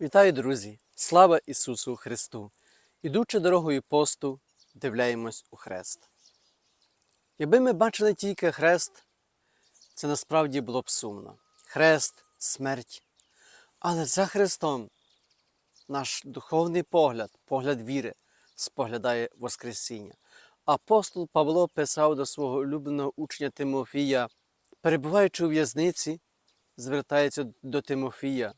Вітаю, друзі! Слава Ісусу Христу! Ідучи дорогою посту, дивляємось у хрест. Якби ми бачили тільки хрест, це насправді було б сумно. Хрест, смерть. Але за Христом наш духовний погляд, погляд віри, споглядає Воскресіння. Апостол Павло писав до свого улюбленого учня Тимофія, перебуваючи у в'язниці, звертається до Тимофія.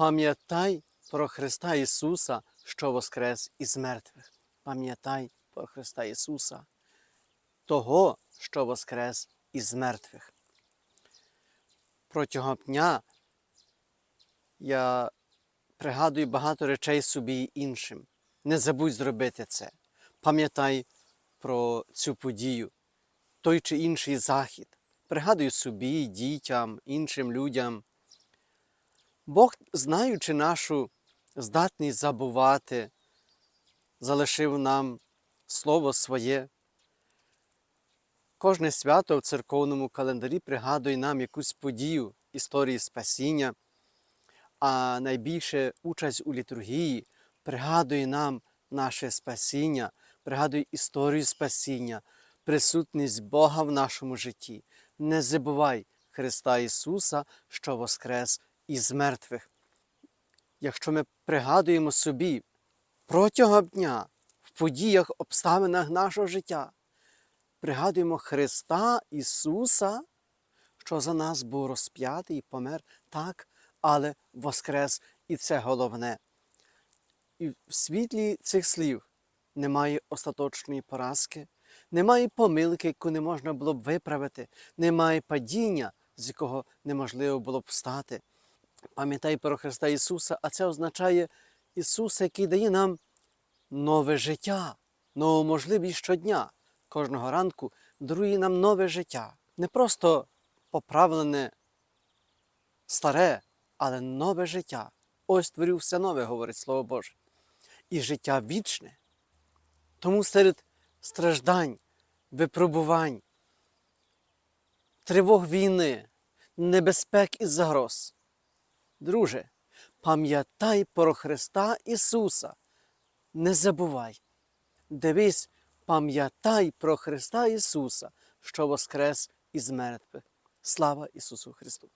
Пам'ятай про Христа Ісуса, що воскрес із мертвих. Пам'ятай про Христа Ісуса, того, що воскрес із мертвих. Протягом дня я пригадую багато речей собі і іншим. Не забудь зробити це. Пам'ятай про цю подію, той чи інший захід. Пригадуй собі, дітям, іншим людям. Бог, знаючи нашу здатність забувати, залишив нам Слово своє. Кожне свято в церковному календарі пригадує нам якусь подію історії спасіння, а найбільше участь у літургії пригадує нам наше спасіння, пригадує історію спасіння, присутність Бога в нашому житті. Не забувай Христа Ісуса, що воскрес із мертвих. Якщо ми пригадуємо собі протягом дня, в подіях, обставинах нашого життя, пригадуємо Христа Ісуса, що за нас був розп'ятий і помер, так, але воскрес, і це головне. І в світлі цих слів немає остаточної поразки, немає помилки, яку не можна було б виправити, немає падіння, з якого неможливо було б встати. Пам'ятай про Христа Ісуса, а це означає Ісуса, який дає нам нове життя, нову можливість щодня, кожного ранку дарує нам нове життя. Не просто поправлене старе, але нове життя. Ось створив все нове, говорить Слово Боже. І життя вічне. Тому серед страждань, випробувань, тривог війни, небезпек і загроз. Друже, пам'ятай про Христа Ісуса. Не забувай. Дивись, пам'ятай про Христа Ісуса, що воскрес із мертвих. Слава Ісусу Христу!